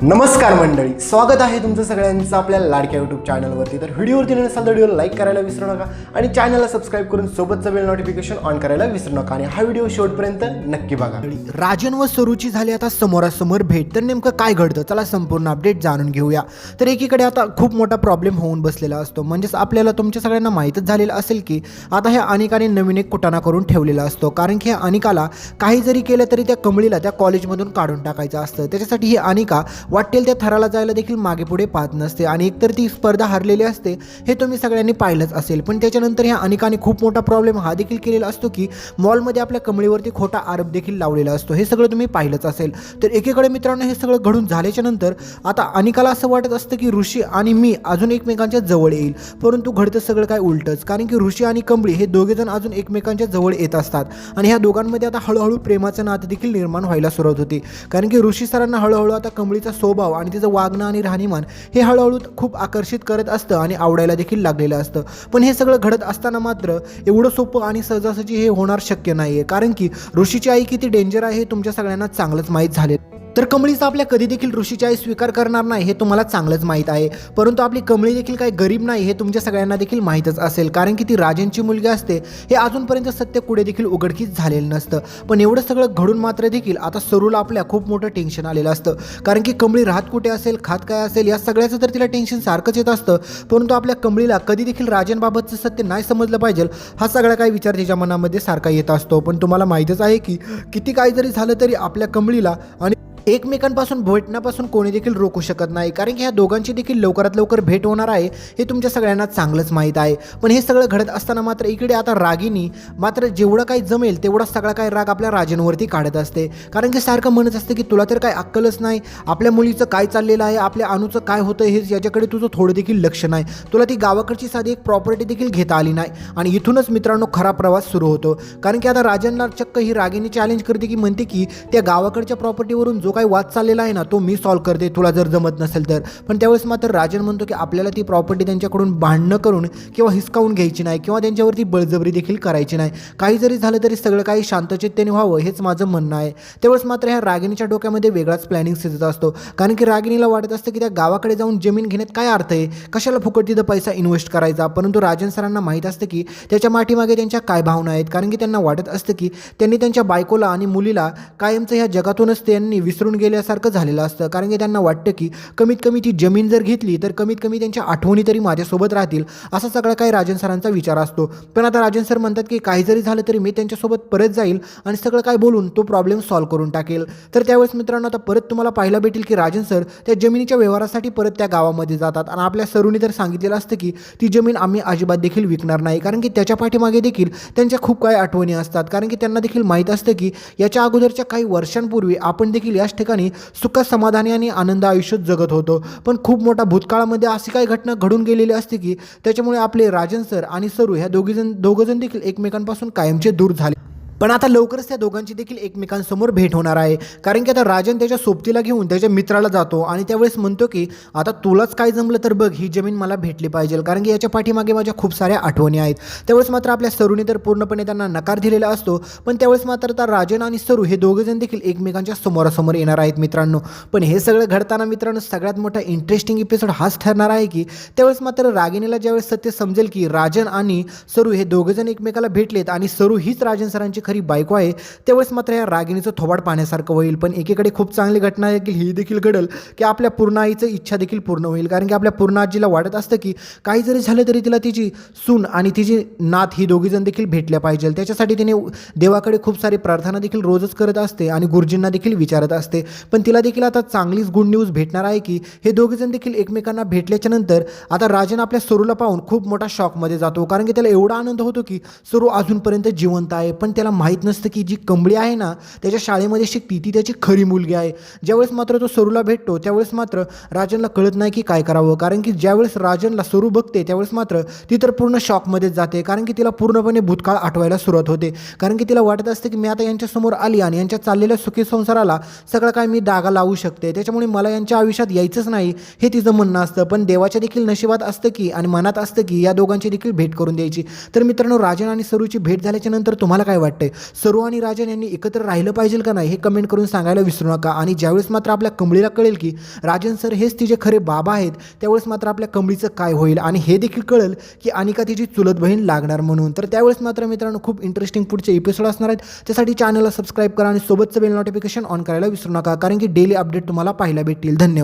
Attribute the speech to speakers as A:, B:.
A: नमस्कार मंडळी स्वागत आहे तुमचं सगळ्यांचं आपल्या लाडक्या यूट्यूब चॅनलवरती तर व्हिडिओवरती नसाल तर व्हिडिओ लाईक करायला विसरू नका आणि चॅनलला सबस्क्राईब करून सोबतचं बेल नोटिफिकेशन ऑन करायला विसरू नका. आणि हा व्हिडिओ शेवटपर्यंत नक्की बघा.
B: राजन व सरूची झाली आता समोरासमोर भेट. तर नेमकं काय घडतं? चला संपूर्ण अपडेट जाणून घेऊया. तर एकीकडे आता खूप मोठा प्रॉब्लेम होऊन बसलेला असतो. म्हणजेच आपल्याला तुमच्या सगळ्यांना माहीतच झालेलं असेल की आता ह्या अनिकाने नवीन एक कुटाणा करून ठेवलेला असतो. कारण की ह्या अनिकाला काही जरी केलं तरी त्या कमळीला त्या कॉलेजमधून काढून टाकायचं असतं. त्याच्यासाठी ही अनिका वाटेल त्या थराला जायला देखील मागे पुढे पाहत नसते आणि एकतर ती स्पर्धा हरलेली असते हे तुम्ही सगळ्यांनी पाहिलंच असेल. पण त्याच्यानंतर ह्या अनेकांनी खूप मोठा प्रॉब्लेम हा देखील केलेला असतो की मॉलमध्ये आपल्या कमळीवरती खोटा आरोप देखील लावलेला असतो. हे सगळं तुम्ही पाहिलंच असेल. तर एकीकडे मित्रांनो हे सगळं घडून झाल्याच्यानंतर आता अनिकाला असं वाटत असतं की ऋषी आणि मी अजून एकमेकांच्या जवळ येईल. परंतु घडतं सगळं काय उलटच. कारण की ऋषी आणि कंबळी हे दोघेजण अजून एकमेकांच्या जवळ येत असतात. आणि ह्या दोघांमध्ये आता हळूहळू प्रेमाचं नातं देखील निर्माण व्हायला सुरुवात होते. कारण की ऋषी सरांना हळूहळू आता कंबळीचा स्वभाव आणि तिचं वागणं आणि राहणीमान हे हळूहळू खूप आकर्षित करत असतं आणि आवडायला देखील लागलेलं असतं. पण हे सगळं घडत असताना मात्र एवढं सोपं आणि सहजासहजी हे होणार शक्य नाही आहे कारण की ऋषीची आई किती डेंजर आहे हे तुमच्या सगळ्यांना चांगलंच माहीत झाले तर कमळीचा आपल्या कधी देखील ऋषीची आई स्वीकार करणार नाही हे तुम्हाला चांगलंच माहीत आहे. परंतु आपली कमळी देखील काही गरीब नाही हे तुमच्या सगळ्यांना देखील माहीतच असेल. कारण की ती राजांची मुलगी असते हे अजूनपर्यंत सत्य कुठे देखील उघडकीच झालेलं नसतं. पण एवढं सगळं घडून मात्र देखील आता सरूला आपल्या खूप मोठं टेन्शन आलेलं असतं. कारण की कमळी राहत कुठे असेल खात काय असेल या सगळ्याचं तर तिला टेन्शन सारखंच येत असतं. परंतु आपल्या कमळीला कधी देखील राजांबाबतचं सत्य नाही समजलं पाहिजे हा सगळा काही विचार तिच्या मनामध्ये सारखा येत असतो. पण तुम्हाला माहीतच आहे की किती काही जरी झालं तरी आपल्या कमळीला आणि एकमेकांपासून भेटण्यापासून कोणी देखील रोखू शकत नाही. कारण की ह्या दोघांची देखील लवकरात लवकर भेट होणार आहे हे तुमच्या सगळ्यांना चांगलंच माहीत आहे. पण हे सगळं घडत असताना मात्र इकडे आता रागिनी मात्र जेवढं काही जमेल तेवढा सगळा काही राग आपल्या राजेंवरती काढत असते. कारण की सारखं म्हणत असते की तुला तर काय अक्कलच नाही. आपल्या मुलीचं काय चाललेलं आहे? आपल्या अनुचं काय होतं? हे याच्याकडे तुझं थोडं देखील लक्ष नाही. तुला ती गावाकडची साधी एक प्रॉपर्टी देखील घेता आली नाही. आणि इथूनच मित्रांनो खरा प्रवास सुरू होतो. कारण की आता राजांना चक्क ही रागिनी चॅलेंज करते की म्हणते की त्या गावाकडच्या प्रॉपर्टीवरून जो काही वाद चाललेला आहे ना तो मी सॉल्व करते. तुला जर जमत नसेल तर. पण त्यावेळेस मात्र राजन म्हणतो की आपल्याला ती प्रॉपर्टी त्यांच्याकडून भांडणं करून किंवा हिसकावून घ्यायची नाही किंवा त्यांच्यावरती बळजबरी देखील करायची नाही. काही जरी झालं तरी सगळं काही शांतचित्तेने व्हावं हेच माझं म्हणणं आहे. त्यावेळेस मात्र ह्या रागिणीच्या डोक्यामध्ये वेगळाच प्लॅनिंग सिजत असतो. कारण की रागिणीला वाटत असतं की त्या गावाकडे जाऊन जमीन घेण्यात काय अर्थ आहे? कशाला फुकट तिथं पैसा इन्व्हेस्ट करायचा? परंतु राजन सरांना माहीत असतं की त्याच्या माठीमागे त्यांच्या काय भावना आहेत? कारण की त्यांना वाटत असतं की त्यांनी त्यांच्या बायकोला आणि मुलीला कायमचं ह्या जगातूनच त्यांनी विसरून गेल्यासारखं झालेलं असतं. कारण की त्यांना वाटतं की कमीत कमी ती जमीन जर घेतली तर कमीत कमी त्यांच्या आठवणी तरी माझ्यासोबत राहतील असा सगळा काही राजन सरांचा विचार असतो. पण आता राजन सर म्हणतात की काही जरी झालं तरी मी त्यांच्यासोबत परत जाईल आणि सगळं काय बोलून तो प्रॉब्लेम सॉल्व्ह करून टाकेल. तर त्यावेळेस मित्रांनो आता परत तुम्हाला पाहायला भेटेल की राजन सर त्या जमिनीच्या व्यवहारासाठी परत त्या गावामध्ये जातात. आणि आपल्या सरूने तर सांगितलेलं असतं की ती जमीन आम्ही अजिबात देखील विकणार नाही. कारण की त्याच्या पाठीमागे देखील त्यांच्या खूप काही आठवणी असतात. कारण की त्यांना देखील माहीत असतं की याच्या अगोदरच्या काही वर्षांपूर्वी आपण देखील याच ठिकाणी सुख समाधानी आणि आनंद आयुष्यात जगत होतो. पण खूप मोठा भूतकाळामध्ये अशी काही घटना घडून गेलेली असते की त्याच्यामुळे आपले राजन सर आणि सरू ह्या दोघीजण दोघंजण देखील एकमेकांपासून कायमचे दूर झाले. पण आता लवकरच त्या दोघांची देखील एकमेकांसमोर भेट होणार आहे. कारण की आता राजन त्याच्या सोबतीला घेऊन त्याच्या मित्राला जातो आणि त्यावेळेस म्हणतो की आता तुलाच काय जमलं तर बघ ही जमीन मला भेटली पाहिजे. कारण की याच्या पाठीमागे माझ्या खूप साऱ्या आठवणी आहेत. त्यावेळेस मात्र आपल्या सरूने तर पूर्णपणे त्यांना नकार दिलेला असतो पण त्यावेळेस मात्र आता राजन आणि सरू हे दोघेजण देखील एकमेकांच्या समोरासमोर येणार आहेत मित्रांनो. पण हे सगळं घडताना मित्रांनो सगळ्यात मोठा इंटरेस्टिंग एपिसोड हाच ठरणार आहे की त्यावेळेस मात्र रागिनीला ज्यावेळेस सत्य समजेल की राजन आणि सरू हे दोघेजण एकमेकाला भेटलेत आणि सरू हीच राजन सरांची खरी बायको आहे त्यावेळेस मात्र या रागिणीचं थोबाड पाहण्यासारखं होईल. पण एकीकडे खूप चांगली घटना देखील ही देखील घडेल की आपल्या पूर्ण आईचं इच्छा देखील पूर्ण होईल. कारण की आपल्या पूर्ण आजीला वाटत असतं की काही जरी झालं तरी तिला तिची सून आणि तिची नात ही दोघीजण देखील भेटल्या पाहिजे. त्याच्यासाठी तिने देवाकडे खूप सारी प्रार्थना देखील रोजच करत असते आणि गुरुजींना देखील विचारत असते. पण तिला देखील आता चांगलीच गुड न्यूज भेटणार आहे की हे दोघेजण देखील एकमेकांना भेटल्याच्या नंतर आता राजन आपल्या सरूला पाहून खूप मोठा शॉकमध्ये जातो. कारण की त्याला एवढा आनंद होतो की सरू अजूनपर्यंत जिवंत आहे. पण त्याला माहीत नसतं की जी कंबळी आहे ना त्याच्या शाळेमध्ये शिकती ती त्याची खरी मुलगी आहे. ज्यावेळेस मात्र तो सरूला भेटतो त्यावेळेस मात्र राजनला कळत नाही की काय करावं. कारण की ज्यावेळेस राजनला सरू बघते त्यावेळेस मात्र ती तर पूर्ण शॉकमध्येच जाते. कारण की तिला पूर्णपणे भूतकाळ आठवायला सुरुवात होते. कारण की तिला वाटत असते की मी आता यांच्यासमोर आली आणि यांच्या चाललेल्या सुखी संसाराला सगळं काय मी डागा लावू शकते. त्याच्यामुळे मला यांच्या आयुष्यात यायचंच नाही हे तिचं म्हणणं असतं. पण देवाच्या देखील नशिबात असतं की आणि मनात असतं की या दोघांची देखील भेट करून द्यायची. तर मित्रांनो राजन आणि सरूची भेट झाल्याच्यानंतर तुम्हाला काय वाटतं वाटते सरू आणि राजन यांनी एकत्र राहिलं पाहिजे का नाही हे कमेंट करून सांगायला विसरू नका. आणि ज्यावेळेस मात्र आपल्या कमळीला कळेल की राजन सर हेच तिचे खरे बाबा आहेत त्यावेळेस मात्र आपल्या कमळीचं काय होईल? आणि हे देखील कळेल की अनिका तिची चुलत बहीण लागणार म्हणून. तर त्यावेळेस मात्र मित्रांनो खूप इंटरेस्टिंग पुढचे एपिसोड असणार आहेत. त्यासाठी चॅनलला सबस्क्राईब करा आणि सोबतचं बेल नोटिफिकेशन ऑन करायला विसरू नका. कारण की डेली अपडेट तुम्हाला पाहायला भेटतील. धन्यवाद.